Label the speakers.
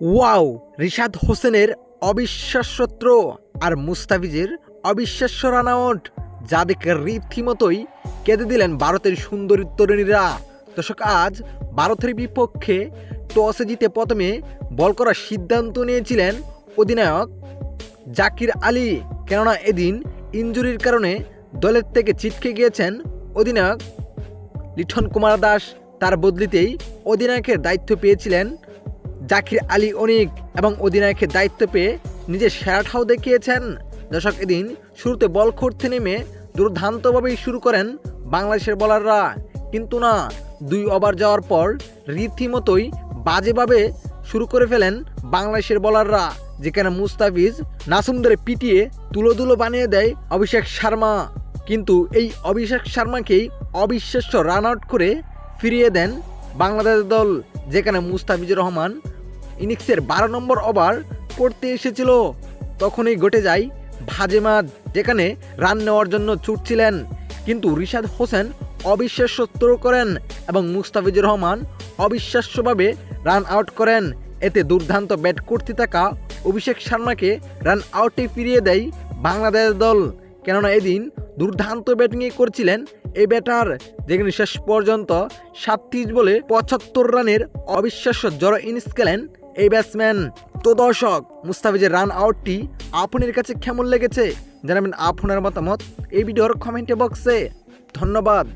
Speaker 1: Wow, Rishad হোসেনের অবিশ্বাস্যত্র আর মুস্তাফিজের অবিশ্বাস্য রান আউট যা দেখে রীতিমতোই কেঁদে দিলেন ভারতের সুন্দরী তরুণীরা। দর্শক, আজ ভারতের বিপক্ষে টসে জিতে প্রথমে বল করার সিদ্ধান্ত নিয়েছিলেন অধিনায়ক জাকির আলী। কেননা এদিন ইঞ্জুরির কারণে দলের থেকে ছিটকে গিয়েছেন অধিনায়ক লিঠন কুমার দাস। তার বদলিতেই অধিনায়কের দায়িত্ব পেয়েছিলেন জাকির আলী অনিক এবং অধিনায়কের দায়িত্ব পেয়ে নিজের সেরাটাও দেখিয়েছেন। দর্শক, এদিন শুরুতে বল করতে নেমে দুর্দান্তভাবেই শুরু করেন বাংলাদেশের বলাররা। কিন্তু না, দুই ওভার যাওয়ার পর রীতিমতোই বাজেভাবে শুরু করে ফেলেন বাংলাদেশের বলাররা, যেখানে মুস্তাফিজ নাসুমদের পিটিয়ে তুলোদুলো বানিয়ে দেয় অভিষেক শর্মা। কিন্তু এই অভিষেক শর্মাকেই অবিশ্বাস্য রান আউট করে ফিরিয়ে দেন বাংলাদেশ দল, যেখানে মুস্তাফিজুর রহমান ইনিংসের বারো নম্বর ওভার করতে এসেছিল। তখনই ঘটে যায় ভাজেমাত যেখানে রান নেওয়ার জন্য ছুটছিলেন। কিন্তু রিশাদ হোসেন অবিশ্বাস্য থ্রো করেন এবং মুস্তাফিজুর রহমান অবিশ্বাস্যভাবে রান আউট করেন। এতে দুর্দান্ত ব্যাট করতে থাকা অভিষেক শর্মাকে রান আউটে ফিরিয়ে দেয় বাংলাদেশ দল। কেননা এদিন দুর্দান্ত ব্যাটিংয়ে করছিলেন এই ব্যাটার যেখানে শেষ পর্যন্ত সাতত্রিশ বলে পঁচাত্তর রানের অবিশ্বাস্য জড়ো ইনিংস খেলেন এই ব্যাটসম্যান। তো দর্শক, মুস্তাফিজের রান আউটটি আপনার কাছে কেমন লেগেছে? জানাবেন আপনার মতামত এই ভিডিওর কমেন্টে বক্সে। ধন্যবাদ।